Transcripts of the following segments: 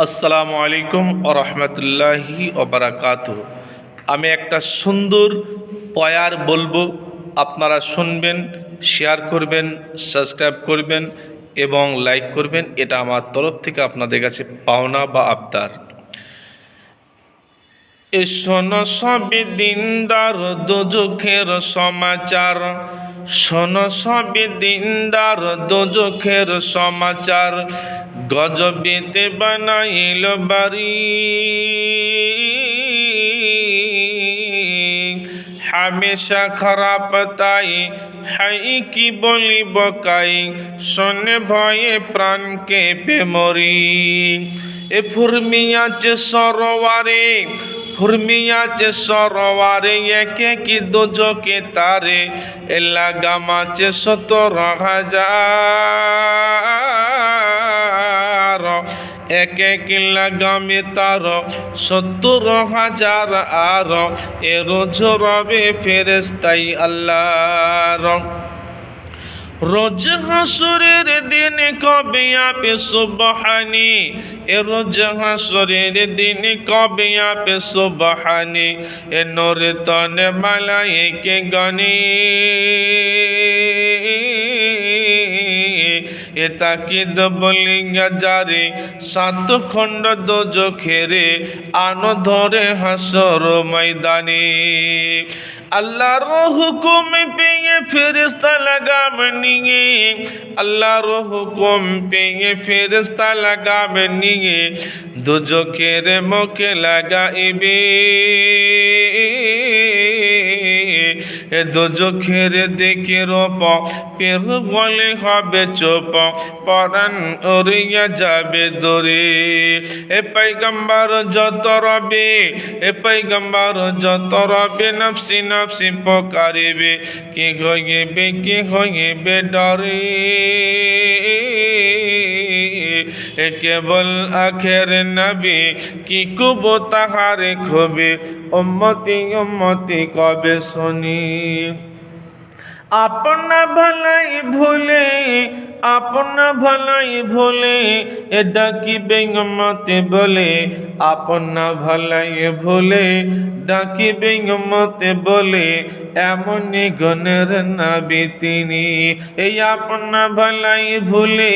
আসসালামু আলাইকুম রহমতুল্লাহি ওবরাকাত আমি একটা সুন্দর পয়ার বলব, আপনারা শুনবেন, শেয়ার করবেন, সাবস্ক্রাইব করবেন এবং লাইক করবেন, এটা আমার তরফ থেকে আপনাদের কাছে পাওনা বা আবদার। শোনো সবই দিনদার দুজখের সমাচার। শোনো সবই দিনদার, দুজখের সমাচার। গজবেতে বানাইল বাড়ি। হামেশা খারাপ তাই, হাই কি বলিব কাই? শোনে ভয়ে প্রাণ কেঁপে মরি। এ ফুরমিয়াছে সরোয়ারে ফুরমিয়াছে সরোয়ারে একে কি দোজকে তারে? এলা গামাছে সতর হাজার, এক এক লাগামে তার সত্তর হাজার আর? এ রোজ রবে ফেরেস্তাই আল্লাহর। রোজ হাসুরের দিন কবে আপে সুবহানি এ রোজ হাসুরের দিন কবে আপে সুবহানি এ নোরে তনে মালাইকে গনি এ তাকিদ বলিঙ্গা জারে? সাত খণ্ড দোজখেরে আনো ধরে হাসর ময়দানে। আল্লাহর হুকুম পেয়ে ফেরিস্তা লাগাম নিয়ে। আল্লাহর হুকুম পেয়ে ফেরিস্তা লাগাম নিয়ে। দুজখের মুখে লাগাইবে। দুজখের দিকে রোপ, পের বলে হবে চোপ। পরাণ উড়িয়া যাবে দূরে। এ পাইগম্বার যত রবে, এ পাইগম্বার যত রবে, নফসি নফসি পকারিবে। কি হইবে কি হইবে ডরে? কেবল আখের নবী কি কুব তাহারে খবে? উম্মতি উম্মতি কবে শুনি? আপনা ভালাই ভুলে, আপনা ভালাই ভুলে, এ ডাকিবে মতে বলে, আপনা ভলাই ভুলে, ডাকিবে মতে বলে এমনই গণের নাবি তিনি। এই আপনা ভলাই ভুলে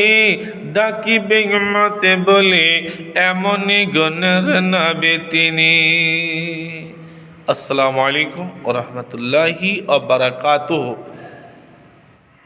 ডাকি মতে বলে এমনই গণের নাবি তিনি। আসসালামু আলাইকুম ওরহমতুল্লাহি বারাকাতুহু।